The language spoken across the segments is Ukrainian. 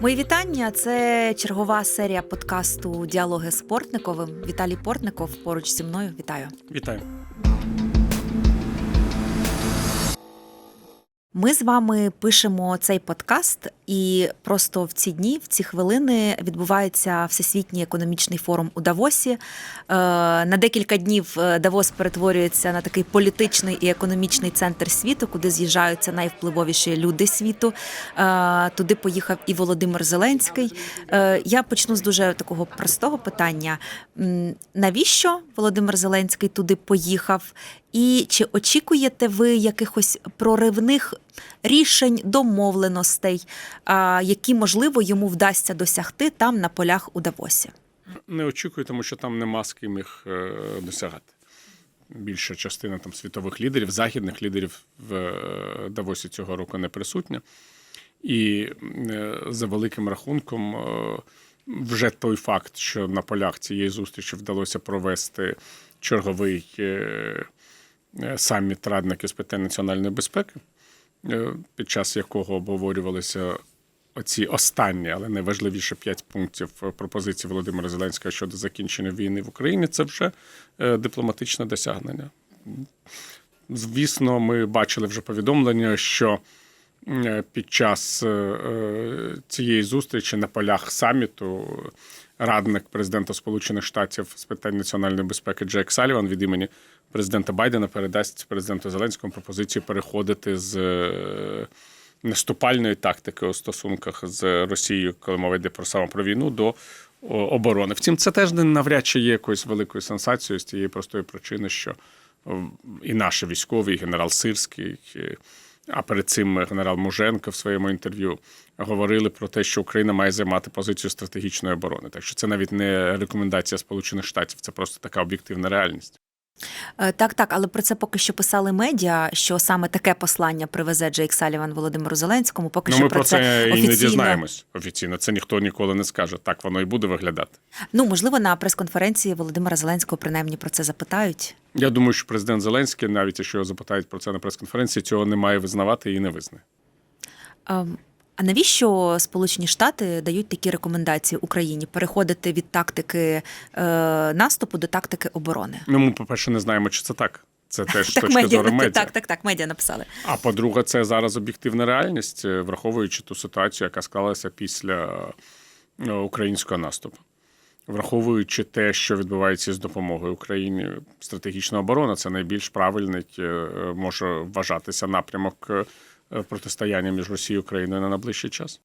Мої вітання. Це чергова серія подкасту Діалоги з Портниковим. Віталій Портников поруч зі мною. Вітаю. Вітаю. Ми з вами пишемо цей подкаст, і просто в ці дні, в ці хвилини відбувається всесвітній економічний форум у Давосі. Е, На декілька днів е, Давос перетворюється на такий політичний і економічний центр світу, куди з'їжджаються найвпливовіші люди світу. Е, Туди поїхав і Володимир Зеленський. Я почну з дуже такого простого питання: навіщо Володимир Зеленський туди поїхав? І чи очікуєте ви якихось проривних рішень, домовленостей, які можливо йому вдасться досягти там на полях у Давосі? Не очікую, тому що там нема з ким їх е, досягати. Більша частина там світових лідерів, західних лідерів в е, Давосі цього року не присутня. І е, за великим рахунком, вже той факт, що на полях цієї зустрічі вдалося провести черговий саміт радників з питань національної безпеки, е, під час якого обговорювалися оці останні, але найважливіше п'ять пунктів е, пропозиції Володимира Зеленського щодо закінчення війни в Україні, це вже е, дипломатичне досягнення. Звісно, ми бачили вже повідомлення, що е, під час е, е, цієї зустрічі на полях саміту радник президента Сполучених Штатів з питань національної безпеки Джек Саліван від імені президента Байдена передасть президенту Зеленському пропозицію переходити з е, наступальної тактики у стосунках з Росією, коли мова йде про саме про війну, до оборони. Втім, це теж не навряд чи є якоюсь великою сенсацією з тієї простої причини, що і наші військові, і генерал Сирський, і, а перед цим генерал Муженко в своєму інтерв'ю говорили про те, що Україна має займати позицію стратегічної оборони. Так що це навіть не рекомендація Сполучених Штатів, це просто така об'єктивна реальність. Е, Так, так, але про це поки що писали медіа, що саме таке послання привезе Джейк Саліван Володимиру Зеленському. Поки Ну, що ми про це і не дізнаємось офіційно. Це ніхто ніколи не скаже. Так воно і буде виглядати. Ну можливо, на прес-конференції Володимира Зеленського принаймні про це запитають. Я думаю, що президент Зеленський, навіть якщо його запитають про це на прес-конференції, цього не має визнавати і не визнає. Ем, А навіщо Сполучені Штати дають такі рекомендації Україні переходити від тактики е, наступу до тактики оборони? Ну, ми, по-перше, не знаємо, чи це так. Це теж Так, точки медіа, зору медіа. так, так, так, медіа написали. А по-друге, це зараз об'єктивна реальність, е, враховуючи ту ситуацію, яка склалася після е, українського наступу. Враховуючи те, що відбувається з допомогою Україні, стратегічна оборона це найбільш правильний е, може вважатися напрямок протистояння між Росією і Україною на найближчий час.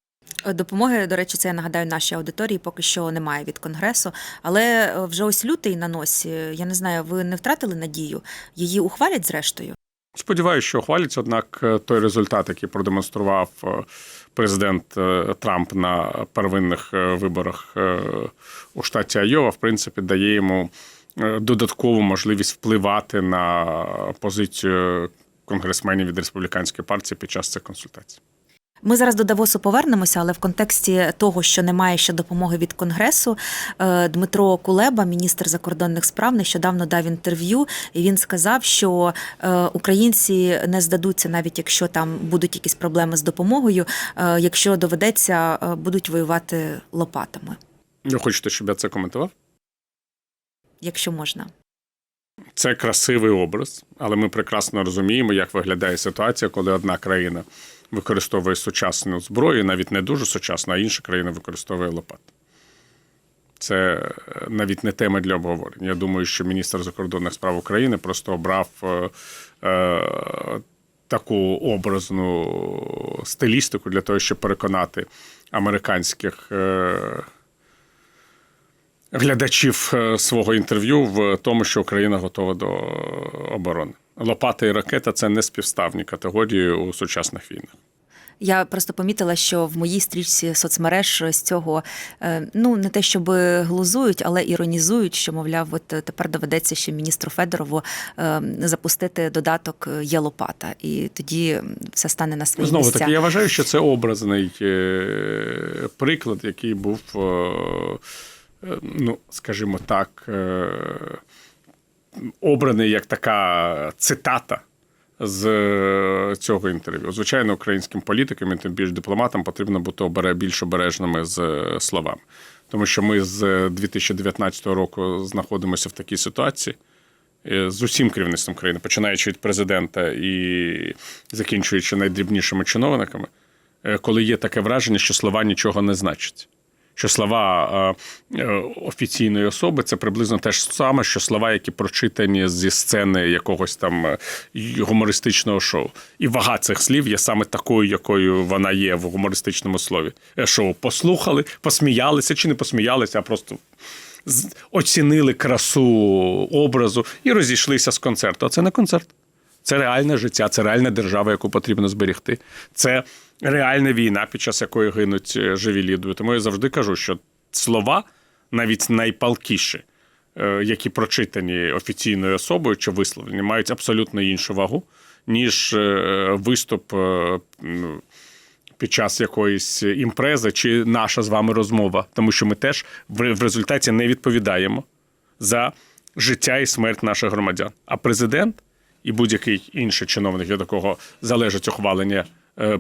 Допомоги, до речі, це я нагадаю нашій аудиторії, поки що немає від конгресу. Але е, вже ось лютий на носі. Я не знаю, ви не втратили надію? Її ухвалять зрештою? Сподіваюся, що хваляться, однак е, той результат, який продемонстрував е, президент е, Трамп на первинних е, виборах е, у штаті Айова, в принципі, дає йому е, додаткову можливість впливати на позицію конгресменів від республіканської партії під час цих консультацій. Ми зараз до Давосу повернемося, але в контексті того, що немає ще допомоги від конгресу, е, Дмитро Кулеба, міністр закордонних справ, нещодавно дав інтерв'ю, і він сказав, що е, українці не здадуться, навіть якщо там будуть якісь проблеми з допомогою, е, якщо доведеться, будуть воювати лопатами, Ви хочете, щоб я це коментував? якщо можна. Це красивий образ, але ми прекрасно розуміємо, як виглядає ситуація, коли одна країна використовує сучасну зброю, навіть не дуже сучасну, а інша країна використовує лопат. Це е, навіть не тема для обговорення. Я думаю, що міністр закордонних справ України просто обрав е, е, таку образну стилістику для того, щоб переконати американських. Е, глядачів е, свого інтерв'ю в тому, що Україна готова до оборони. Лопата і ракета це не співставні категорії у сучасних війнах. Я просто помітила, що в моїй стрічці соцмереж з цього е, ну не те, щоб глузують, але іронізують, що мовляв, от тепер доведеться ще міністру Федорову е, запустити додаток є лопата, і тоді все стане на свої Знову місця. таки, я вважаю, що це образний е, приклад, який був, е, е, ну скажімо так, е, обраний як така цитата з е, цього інтерв'ю. Звичайно, українським політикам і тим більш дипломатам потрібно бути більш обережними з е, словами. Тому що ми з 2019 року знаходимося в такій ситуації е, з усім керівництвом країни, починаючи від президента і закінчуючи найдрібнішими чиновниками, е, коли є таке враження, що слова нічого не значать. Що слова е, е, офіційної особи це приблизно те ж саме, що слова, які прочитані зі сцени якогось там е, гумористичного шоу. І вага цих слів є саме такою, якою вона є в гумористичному слові. Шоу послухали, посміялися чи не посміялися, а просто оцінили красу образу і розійшлися з концерту. А це не концерт. Це реальне життя, це реальна держава, яку потрібно зберегти. Це реальна війна, під час якої гинуть е, живі люди. Тому я завжди кажу, що слова, навіть найпалкіші, е, які прочитані офіційною особою чи висловлені, мають абсолютно іншу вагу, ніж е, виступ е, під час якоїсь імпрези чи наша з вами розмова, тому що ми теж в результаті не відповідаємо за життя і смерть наших громадян. А президент і будь-який інший чиновник, від якого залежить ухвалення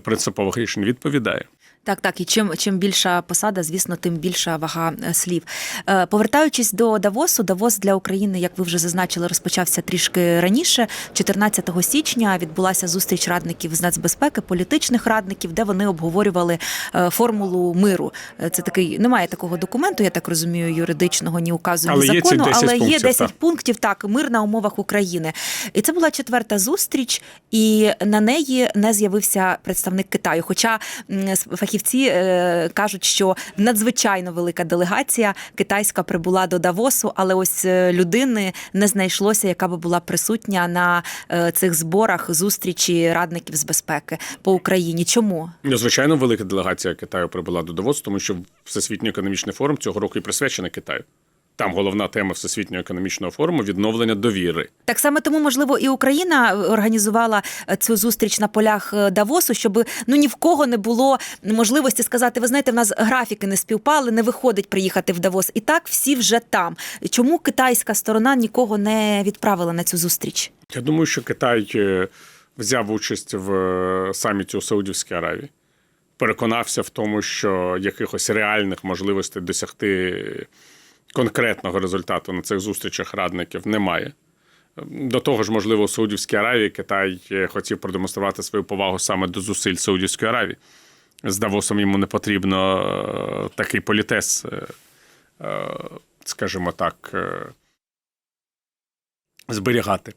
принципових рішень, відповідає. Так, так, і чим, чим більша посада, звісно, тим більша вага е, слів. Е, Повертаючись до Давосу, Давос для України, як ви вже зазначили, розпочався трішки раніше. 14 січня відбулася зустріч радників з нацбезпеки, політичних радників, де вони обговорювали е, формулу миру. Це такий немає такого документу, я так розумію, юридичного ні указу, ні Але є закону, 10 але є пунктів, 10 так. пунктів. Так, мир на умовах України. І це була четверта зустріч, і на неї не з'явився представник Китаю. Хоча фахівці е, кажуть, що надзвичайно велика делегація китайська прибула до Давосу, але ось е, людини не знайшлося, яка би була присутня на е, цих зборах зустрічі радників з безпеки по Україні. Чому? Ну, Звичайно, велика делегація Китаю прибула до Давосу, тому що Всесвітній економічний форум цього року і присвячений Китаю. Там головна тема Всесвітнього економічного форуму відновлення довіри. Так саме тому, можливо, і Україна організувала е, цю зустріч на полях е, Давосу, щоб ну ні в кого не було можливості сказати: ви знаєте, в нас графіки не співпали, не виходить приїхати в Давос. І так всі вже там. Чому китайська сторона нікого не відправила на цю зустріч? Я думаю, що Китай е, взяв участь в е, саміті у Саудівській Аравії, переконався в тому, що якихось реальних можливостей досягти конкретного результату на цих зустрічах радників немає. До того ж, можливо, у Саудівській Аравії Китай е, хотів продемонструвати свою повагу саме до зусиль Саудівської Аравії. З Давосом йому не потрібно е, такий політес, е, скажімо так, зберігати.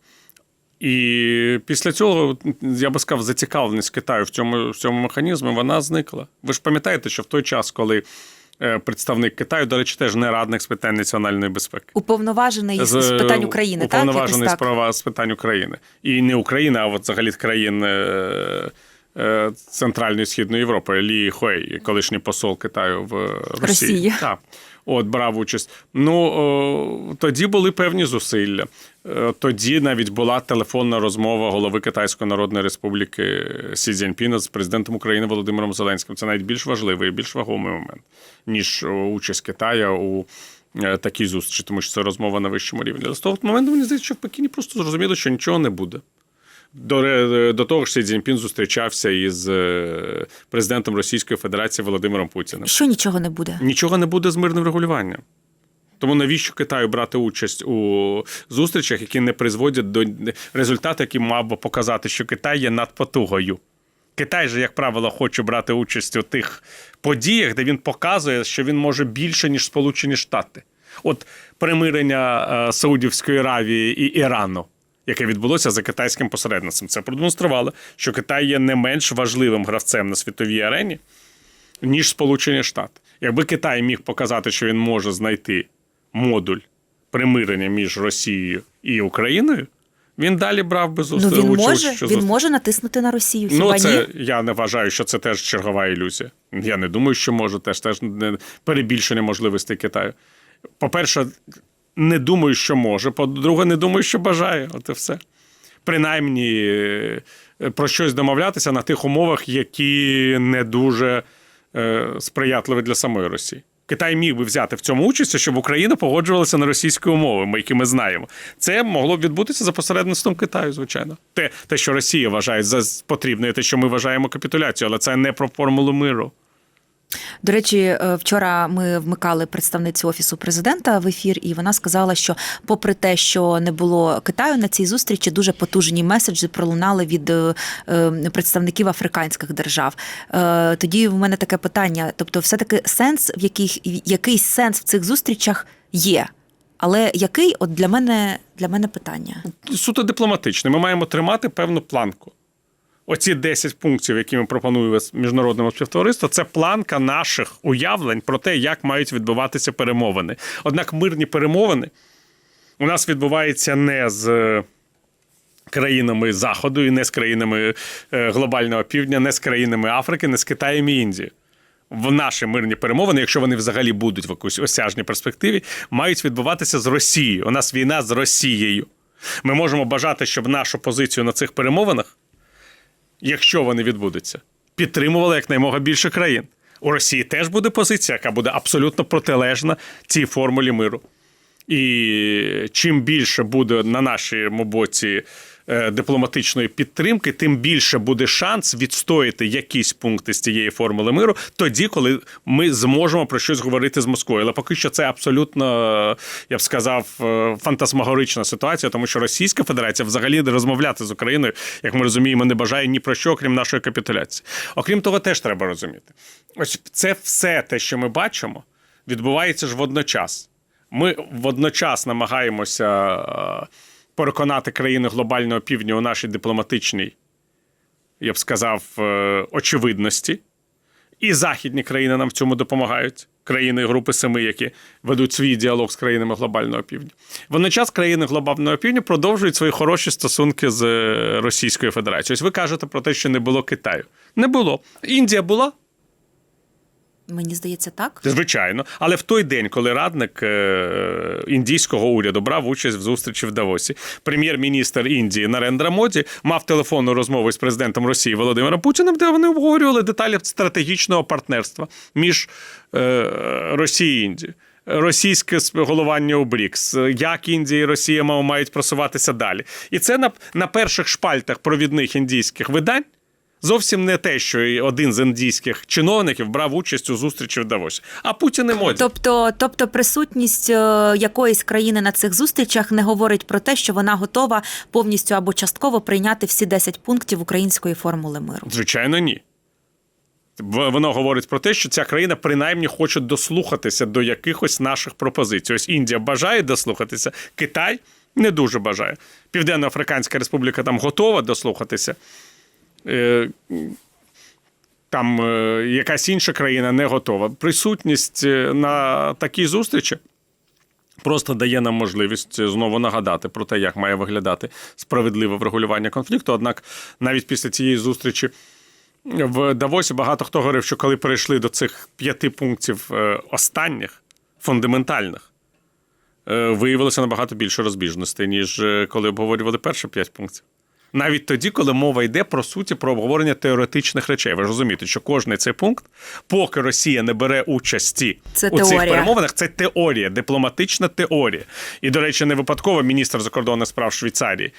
І після цього, я би сказав, зацікавленість Китаю в цьому, в цьому механізмі вона зникла. Ви ж пам'ятаєте, що в той час, коли представник Китаю, до речі, теж не радник з питань національної безпеки. Уповноважений з, з питань України, так? Уповноважений з права з питань України. І не України, а от взагалі країн е, е, Центральної і Східної Європи. Лі Хуей, колишній посол Китаю в Росії. Росія. Так. От брав участь. Ну тоді були певні зусилля. Е, Тоді навіть була телефонна розмова голови Китайської Народної Республіки Сі Цзіньпіна з президентом України Володимиром Зеленським. Це навіть більш важливий більш вагомий момент, ніж участь Китая у е, такій зустрічі, тому що це розмова на вищому рівні. Але з того моменту мені здається, що в Пекіні просто зрозуміли, що нічого не буде. До, до того ж, Сі Цзіньпін зустрічався із е, президентом Російської Федерації Володимиром Путіним. Що нічого не буде? Нічого не буде з мирним регулюванням. Тому навіщо Китаю брати участь у зустрічах, які не призводять до результату, який мав би показати, що Китай є надпотугою. Китай же, як правило, хоче брати участь у тих подіях, де він показує, що він може більше, ніж Сполучені Штати. От примирення е, Саудівської Аравії і Ірану, яке відбулося за китайським посередництвом, це продемонструвало, що Китай є не менш важливим гравцем на світовій арені, ніж Сполучені Штати. Якби Китай міг показати, що він може знайти модуль примирення між Росією і Україною, він далі брав би Ну зустріч. він може, він може натиснути на Росію. Хіба Ну, це ні? я не вважаю, що це теж чергова ілюзія. Я не думаю, що може теж теж не перебільшення можливостей Китаю. По-перше, не думаю, що може. По-друге, не думаю, що бажає. От і все. Принаймні е, про щось домовлятися на тих умовах, які не дуже е, сприятливі для самої Росії. Китай міг би взяти в цьому участь, щоб Україна погоджувалася на російські умови, які ми знаємо. Це могло б відбутися за посередництвом Китаю, звичайно. Те, те, що Росія вважає за потрібне, те, що ми вважаємо капітуляцією, але це не про формулу миру. До речі, е, вчора ми вмикали представницю офісу президента в ефір, і вона сказала, що, попри те, що не було Китаю на цій зустрічі, дуже потужні меседжі пролунали від е, е, представників африканських держав. Тоді в мене таке питання: тобто, все таки сенс, в яких якийсь сенс в цих зустрічах є. Але який от для мене для мене питання? суто дипломатичне. Ми маємо тримати певну планку. Оці 10 пунктів, які ми пропонуємо міжнародному співтовариству, це планка наших уявлень про те, як мають відбуватися перемовини. Однак мирні перемовини у нас відбуваються не з е, країнами Заходу і не з країнами е, глобального півдня, не з країнами Африки, не з Китаєм і Індією. В наші мирні перемовини, якщо вони взагалі будуть в якійсь осяжній перспективі, мають відбуватися з Росією. У нас війна з Росією. Ми можемо бажати, щоб нашу позицію на цих перемовинах, якщо вони відбудуться, підтримували якнаймога більше країн. У Росії теж буде позиція, яка буде абсолютно протилежна цій формулі миру. І чим більше буде на нашому боці дипломатичної підтримки, тим більше буде шанс відстояти якісь пункти з цієї формули миру, тоді, коли ми зможемо про щось говорити з Москвою. Але поки що це абсолютно, е, я б сказав, е, фантасмагорична ситуація, тому що Російська Федерація взагалі розмовляти з Україною, як ми розуміємо, не бажає ні про що, окрім нашої капітуляції. Окрім того, теж треба розуміти. Ось це все те, що ми бачимо, відбувається ж водночас. Ми водночас намагаємося е, переконати країни глобального півдня у нашій дипломатичній, я б сказав, е, очевидності. І західні країни нам в цьому допомагають. Країни Групи Семи, які ведуть свій діалог з країнами глобального півдня. Водночас країни глобального півдня продовжують свої хороші стосунки з е, Російською Федерацією. Ось ви кажете про те, що не було Китаю. Не було. Індія була, Мені здається, так. Звичайно, але в той день, коли радник е, індійського уряду брав участь в зустрічі в Давосі, прем'єр-міністр Індії Нарендра Моді мав телефонну розмову з президентом Росії Володимиром Путіним, де вони обговорювали деталі стратегічного партнерства між е, Росією і Індією. Російське головання у БРІКС, як Індія і Росія мають просуватися далі. І це на, на перших шпальтах провідних індійських видань зовсім не те, що один з індійських чиновників брав участь у зустрічі в Давосі. А Путін і Моді. Тобто, тобто присутність е, якоїсь країни на цих зустрічах не говорить про те, що вона готова повністю або частково прийняти всі 10 пунктів української формули миру. Звичайно, ні. Воно говорить про те, що ця країна принаймні хоче дослухатися до якихось наших пропозицій. Ось Індія бажає дослухатися, Китай не дуже бажає. Південно-Африканська Республіка там готова дослухатися. Е, Там е, якась інша країна не готова. Присутність е, на такій зустрічі просто дає нам можливість знову нагадати про те, як має виглядати справедливе врегулювання конфлікту. Однак навіть після цієї зустрічі в Давосі багато хто говорив, що коли перейшли до цих п'яти пунктів останніх, фундаментальних, виявилося набагато більше розбіжностей, ніж коли обговорювали перші п'ять пунктів. Навіть тоді, коли мова йде про суті про обговорення теоретичних речей. Ви ж розумієте, що кожний цей пункт, поки Росія не бере участі Це у цих перемовинах, це теорія, дипломатична теорія. І, до речі, не випадково міністр закордонних справ Швейцарії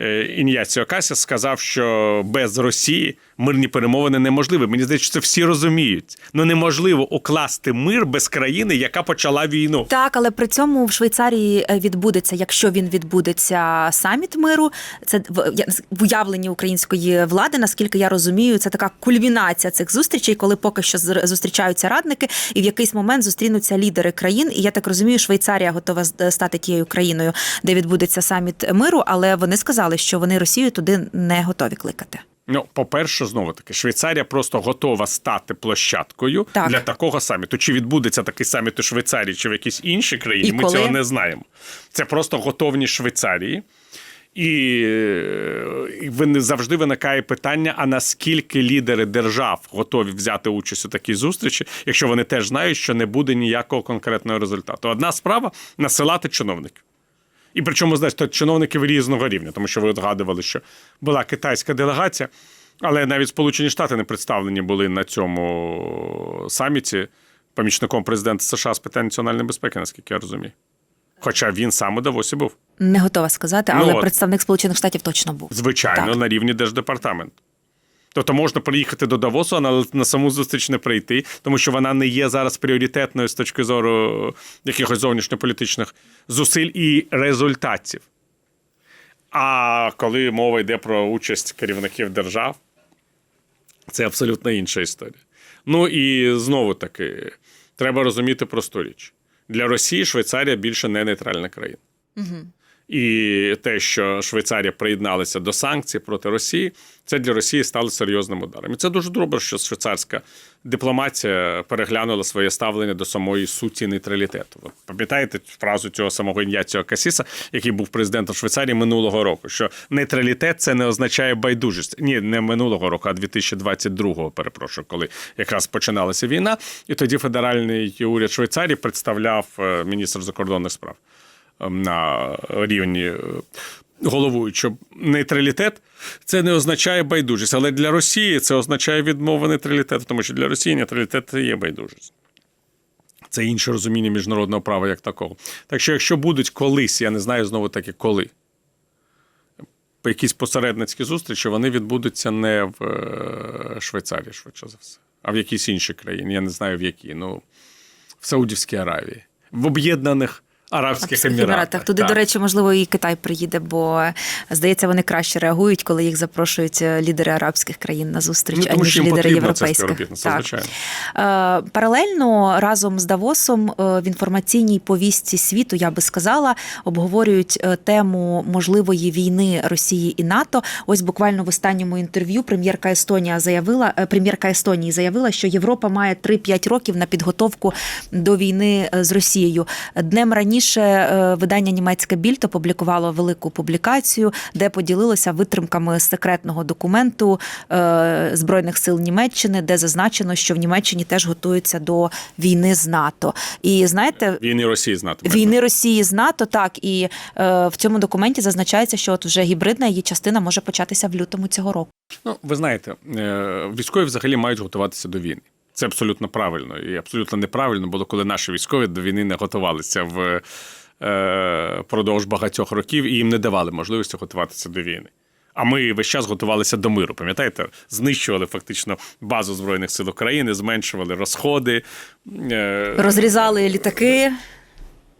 е, Ін'яціо Касіс сказав, що без Росії мирні перемовини неможливі. Мені здається, це всі розуміють. Ну неможливо укласти мир без країни, яка почала війну. Так, але при цьому в Швейцарії е, відбудеться, якщо він відбудеться саміт миру. Це в уявленні української влади, наскільки я розумію, це така кульмінація цих зустрічей, коли поки що зустрічаються радники, і в якийсь момент зустрінуться лідери країн. І я так розумію, Швейцарія готова стати тією країною, де відбудеться саміт миру. Але вони сказали, що вони Росію туди не готові кликати. Ну, по-перше, знову таки, Швейцарія просто готова стати площадкою Так. для такого саміту. Чи відбудеться такий саміт у Швейцарії, чи в якійсь іншій країні, І ми коли? цього не знаємо. Це просто готовність Швейцарії. І, е, і завжди виникає питання: а наскільки лідери держав готові взяти участь у такій зустрічі, якщо вони теж знають, що не буде ніякого конкретного результату. Одна справа насилати чиновників. І причому, знаєте, чиновників різного рівня, тому що ви згадували, що була китайська делегація, але навіть Сполучені Штати не представлені були на цьому саміті. помічником президента США з питань національної безпеки, наскільки я розумію. Хоча він сам у Давосі був. Не готова сказати, Ну, але от. представник Сполучених Штатів точно був. Звичайно, Так. на рівні держдепартаменту. Тобто можна приїхати до Давосу, але на саму зустріч не прийти, тому що вона не є зараз пріоритетною з точки зору якихось зовнішньополітичних зусиль і результатів. А коли мова йде про участь керівників держав, це абсолютно інша історія. Ну і знову таки, треба розуміти просту річ: для Росії Швейцарія більше не нейтральна країна. І те, що Швейцарія приєдналася до санкцій проти Росії, це для Росії стало серйозним ударом. І це дуже добре, що швейцарська дипломатія переглянула своє ставлення до самої суті нейтралітету. От пам'ятаєте фразу цього самого Ін'яціо Касіса, який був президентом Швейцарії минулого року, що нейтралітет це не означає байдужість. Ні, не минулого року, а 2022-го, перепрошую, коли якраз починалася війна. І тоді федеральний уряд Швейцарії представляв е, міністр закордонних справ на рівні е, головуючого. Нейтралітет це не означає байдужість, але для Росії це означає відмову нейтралітету, тому що для Росії нейтралітет є байдужість. Це інше розуміння міжнародного права як такого. Так що, якщо будуть колись, я не знаю знову таки коли, якісь посередницькі зустрічі, вони відбудуться не в е, Швейцарії, швидше за все, а в якійсь іншій країні. Я не знаю в якій. Ну, в Саудівській Аравії, в Об'єднаних Арабських Еміратах. Туди, Так. до речі, можливо, і Китай приїде, бо здається, вони краще реагують, коли їх запрошують е, лідери арабських країн на зустріч, Ну, тому аніж лідери це європейських. співробітництво, звичайно. Е, Паралельно разом з Давосом е, в інформаційній повістці світу, я би сказала, обговорюють тему можливої війни Росії і НАТО. Ось буквально в останньому інтерв'ю прем'єрка Естонія заявила, прем'єрка Естонії заявила, що Європа має 3-5 років на підготовку до війни з Росією. Днем раніше е, видання німецьке Більд опублікувало велику публікацію, де поділилося витримками секретного документу е, збройних сил Німеччини, де зазначено, що в Німеччині теж готуються до війни з НАТО. І знаєте, Війни Росії знати. війни Росії з НАТО, так і е, в цьому документі зазначається, що от вже гібридна її частина може початися в лютому цього року. Ну, ви знаєте, військові взагалі мають готуватися до війни. Це абсолютно правильно. І абсолютно неправильно було, коли наші військові до війни не готувалися в е, продовж багатьох років і їм не давали можливості готуватися до війни. А ми весь час готувалися до миру. Пам'ятаєте, знищували фактично базу збройних сил України, зменшували розходи. е, Розрізали літаки.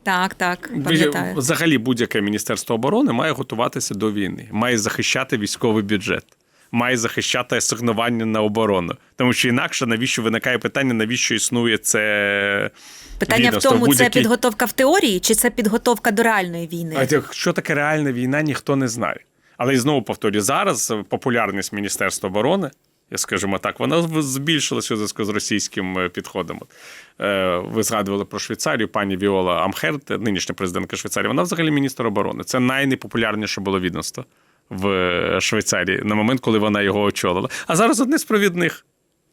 Так, так, пам'ятаю. Взагалі, будь-яке міністерство оборони має готуватися до війни, має захищати військовий бюджет, має захищати асигнування на оборону. Тому що інакше навіщо виникає питання, навіщо існує це Питання в тому, це Будь-який- підготовка в теорії, чи це підготовка до реальної війни? А що таке реальна війна, ніхто не знає. Але і знову повторюю, зараз популярність Міністерства оборони, я скажімо так, вона збільшилася у зв'язку з російським е, підходом. Е, Ви згадували про Швейцарію, пані Віола Амхерт, нинішня президентка Швейцарії, вона взагалі міністр оборони. Це найнепопулярніше було відомство в Швейцарії на момент, коли вона його очолила. А зараз одне з провідних.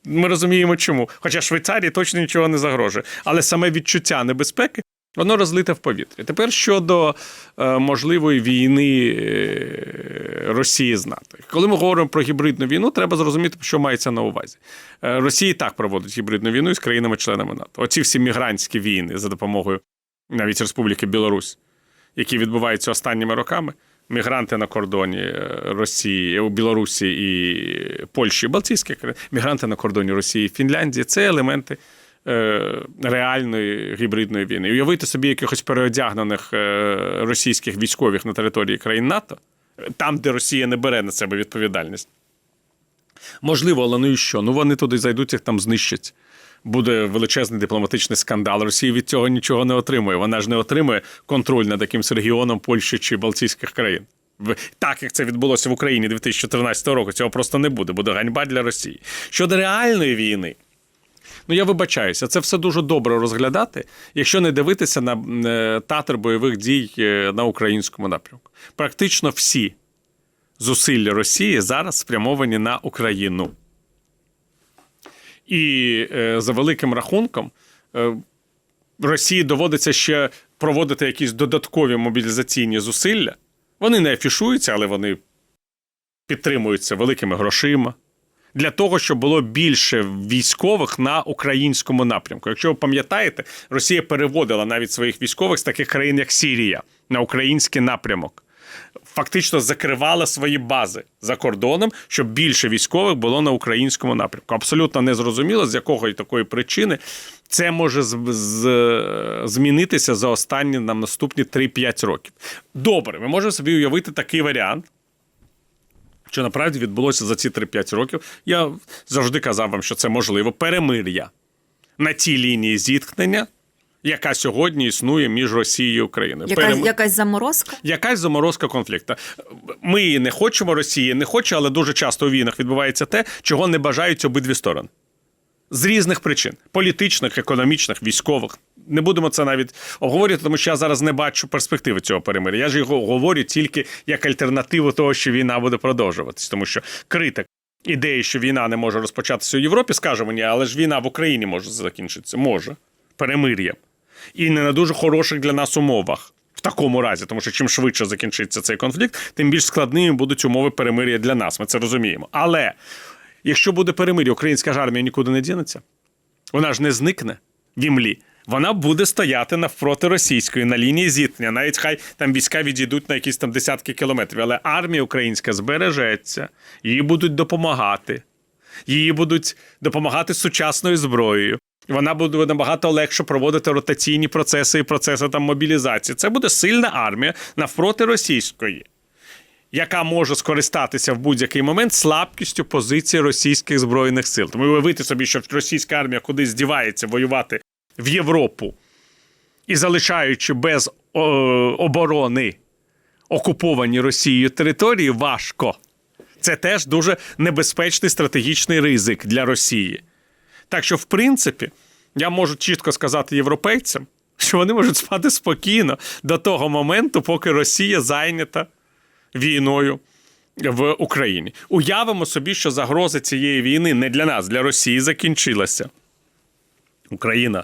Ми розуміємо, чому. Хоча Швейцарії точно нічого не загрожує. Але саме відчуття небезпеки воно розлите в повітрі. Тепер щодо е, можливої війни е, Росії з НАТО. Коли ми говоримо про гібридну війну, треба зрозуміти, що мається на увазі. Е, Росія і так проводить гібридну війну із країнами-членами НАТО. Оці всі мігрантські війни за допомогою навіть Республіки Білорусь, які відбуваються останніми роками. Мігранти на кордоні е, Росії, у Білорусі і Польщі, Балтійських мігранти на кордоні Росії і Фінляндії це елементи е, реальної гібридної війни. Уявити собі якихось переодягнених е, російських військових на території країн НАТО, там, де Росія не бере на себе відповідальність. Можливо, але ну і що? Ну вони туди зайдуть, їх там знищать. Буде величезний дипломатичний скандал. Росія від цього нічого не отримує. Вона ж не отримує контроль над якимсь регіоном Польщі чи Балтійських країн. Так як це відбулося в Україні 2014 року, цього просто не буде. Буде ганьба для Росії. Щодо реальної війни, ну я вибачаюся, це все дуже добре розглядати, якщо не дивитися на е, театр бойових дій е, на українському напрямку. Практично всі зусилля Росії зараз спрямовані на Україну. І е, за великим рахунком е, Росії доводиться ще проводити якісь додаткові мобілізаційні зусилля. Вони не афішуються, але вони підтримуються великими грошима. Для того щоб було більше військових на українському напрямку. Якщо ви пам'ятаєте, Росія переводила навіть своїх військових з таких країн, як Сірія, на український напрямок. Фактично закривала свої бази за кордоном, щоб більше військових було на українському напрямку. Абсолютно незрозуміло, з якого і такої причини це може з, з, змінитися за останні нам наступні 3-5 років. Добре, ми можемо собі уявити такий варіант. Що насправді відбулося за ці 3-5 років. Я завжди казав вам, що це можливо перемир'я на тій лінії зіткнення, яка сьогодні існує між Росією і Україною. Якась, Перем- якась заморозка? Якась заморозка конфлікту. Ми не хочемо, Росія не хоче, але дуже часто у війнах відбувається те, чого не бажають обидві сторони. З різних причин: політичних, економічних, військових. Не будемо це навіть обговорювати, тому що я зараз не бачу перспективи цього перемир'я. Я ж його говорю тільки як альтернативу того, що війна буде продовжуватись, тому що критик ідеї, що війна не може розпочатися у Європі, скаже мені, але ж війна в Україні може закінчитися. Може. Перемир'ям. І не на дуже хороших для нас умовах. В такому разі, тому що чим швидше закінчиться цей конфлікт, тим більш складними будуть умови перемир'я для нас. Ми це розуміємо. Але якщо буде перемир'я, українська ж армія нікуди не дінеться. Вона ж не зникне в імлі. Вона буде стояти навпроти російської на лінії зіткнення. Навіть хай там війська відійдуть на якісь там десятки кілометрів. Але армія українська збережеться, їй будуть допомагати, їй будуть допомагати сучасною зброєю. Вона буде набагато легше проводити ротаційні процеси і процеси там мобілізації. Це буде сильна армія навпроти російської, яка може скористатися в будь-який момент слабкістю позиції російських збройних сил. Тому уявити собі, що російська армія кудись здівається воювати в Європу і залишаючи без оборони окуповані Росією території, важко. Це теж дуже небезпечний стратегічний ризик для Росії. Так що, в принципі, я можу чітко сказати європейцям, що вони можуть спати спокійно до того моменту, поки Росія зайнята війною в Україні. Уявимо собі, що загроза цієї війни не для нас, для Росії закінчилася. Україна.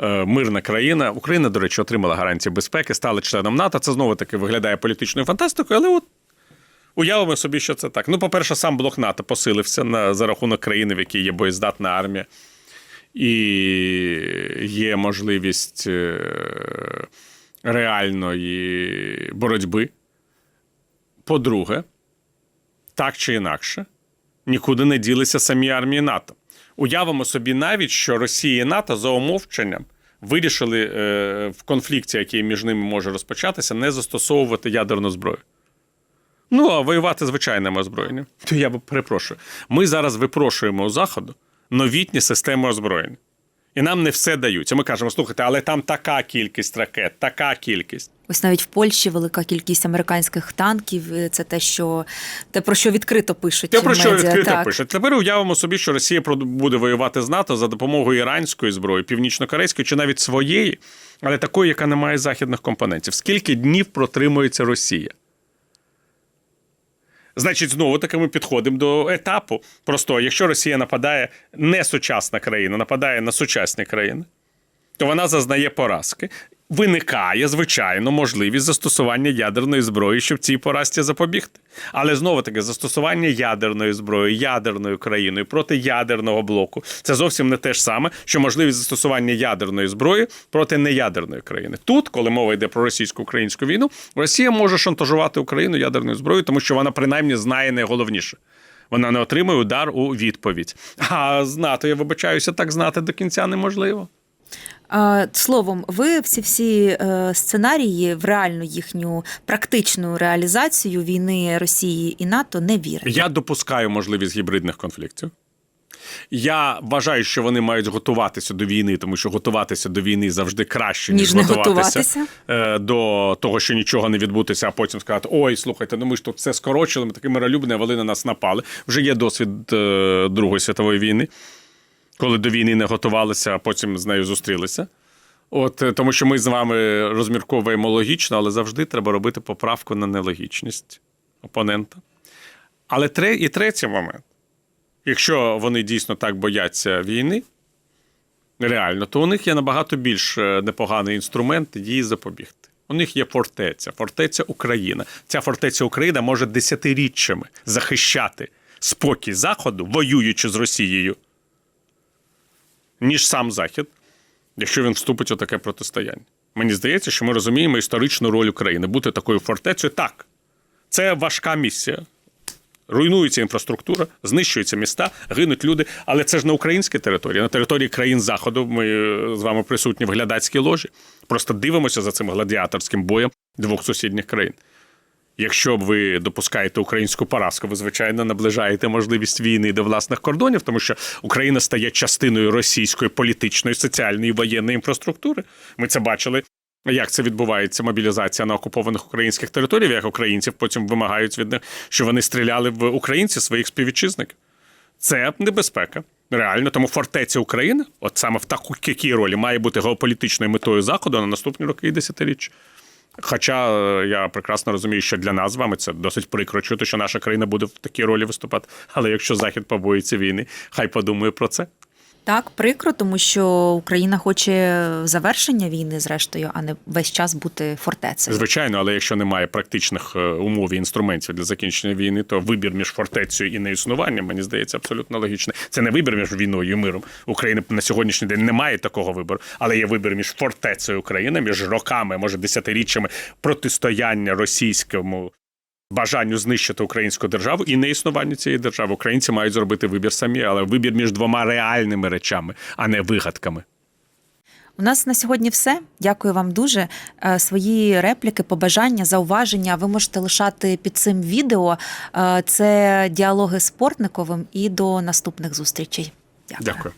е, Мирна країна. Україна, до речі, отримала гарантії безпеки, стала членом НАТО. Це знову таки виглядає політичною фантастикою, але от уявимо собі, що це так. Ну, по-перше, сам блок НАТО посилився на, за рахунок країни, в якій є боєздатна армія, і є можливість е, реальної боротьби. По-друге, так чи інакше, нікуди не ділися самі армії НАТО. Уявимо собі навіть, що Росія і НАТО за умовченням вирішили е, в конфлікті, який між ними може розпочатися, не застосовувати ядерну зброю. Ну, а воювати звичайним озброєнням. То я би перепрошую. Ми зараз випрошуємо у Заходу новітні системи озброєння. І нам не все дають. А ми кажемо, слухайте, але там така кількість ракет, така кількість. Ось навіть в Польщі велика кількість американських танків. е, Це те, що те про що відкрито пишуть. Те, про що медіа. відкрито так. пишуть. Тепер уявимо собі, що Росія буде воювати з НАТО за допомогою іранської зброї, північно-корейської чи навіть своєї, але такої, яка не має західних компонентів. Скільки днів протримується Росія? Значить, знову таки ми підходимо до етапу простого. Якщо Росія нападає не сучасна країна, нападає на сучасні країни, то вона зазнає поразки. Виникає, звичайно, можливість застосування ядерної зброї, щоб цій поразці запобігти. Але знову таки, застосування ядерної зброї ядерною країною проти ядерного блоку це зовсім не те ж саме, що можливість застосування ядерної зброї проти неядерної країни. Тут, коли мова йде про російсько-українську війну, Росія може шантажувати Україну ядерною зброєю, тому що вона принаймні знає найголовніше. Вона не отримує удар у відповідь. А з НАТО, я вибачаюся, так знати до кінця неможливо. Словом, ви всі всі е, сценарії в реальну їхню практичну реалізацію війни Росії і НАТО не вірите. Я допускаю можливість гібридних конфліктів. Я вважаю, що вони мають готуватися до війни, тому що готуватися до війни завжди краще, ніж, Ніж не готуватися готуватися. е, до того, що нічого не відбудеться, а потім сказати: ой, слухайте, ну ми ж тут все скорочили, ми такі миролюбні, а вони на нас напали. Вже є досвід е, Другої світової війни, коли до війни не готувалися, а потім з нею зустрілися. От е, тому, що ми з вами розмірковуємо логічно, але завжди треба робити поправку на нелогічність опонента. Але тре, і третій момент. Якщо вони дійсно так бояться війни, реально, то у них є набагато більш е, непоганий інструмент її запобігти. У них є фортеця, фортеця Україна. Ця фортеця Україна може десятиріччями захищати спокій Заходу, воюючи з Росією, ніж сам Захід, якщо він вступить у таке протистояння. Мені здається, що ми розуміємо історичну роль України бути такою фортецею. Так, це важка місія. Руйнується інфраструктура, знищуються міста, гинуть люди. Але це ж на українській території, на території країн Заходу. Ми е, з вами присутні в глядацькій ложі. Просто дивимося за цим гладіаторським боєм двох сусідніх країн. Якщо ви допускаєте українську поразку, ви звичайно наближаєте можливість війни до власних кордонів, тому що Україна стає частиною російської політичної, соціальної воєнної інфраструктури. Ми це бачили. Як це відбувається мобілізація на окупованих українських територіях, як українців потім вимагають від них, що вони стріляли в українців своїх співвітчизників. Це небезпека. Реально, тому фортеця України, от саме в таку якій ролі, має бути геополітичною метою Заходу на наступні роки і десятиріччя. Хоча е, я прекрасно розумію, що для нас з вами це досить прикро чути, що наша країна буде в такій ролі виступати. Але якщо Захід побоїться війни, хай подумає про це. Так, прикро, тому що Україна хоче завершення війни, зрештою, а не весь час бути фортецею. Звичайно, але якщо немає практичних е, умов і інструментів для закінчення війни, то вибір між фортецею і неіснуванням, мені здається, абсолютно логічний. Це не вибір між війною і миром. України на сьогоднішній день немає такого вибору, але є вибір між фортецею України, між роками, може десятиріччями протистояння російському. Бажанню знищити українську державу і неіснуванню цієї держави. Українці мають зробити вибір самі, але вибір між двома реальними речами, а не вигадками. У нас на сьогодні все. Дякую вам дуже. Е, Свої репліки, побажання, зауваження ви можете лишати під цим відео. Е, Це діалоги з Портниковим і до наступних зустрічей. Дякую. Дякую.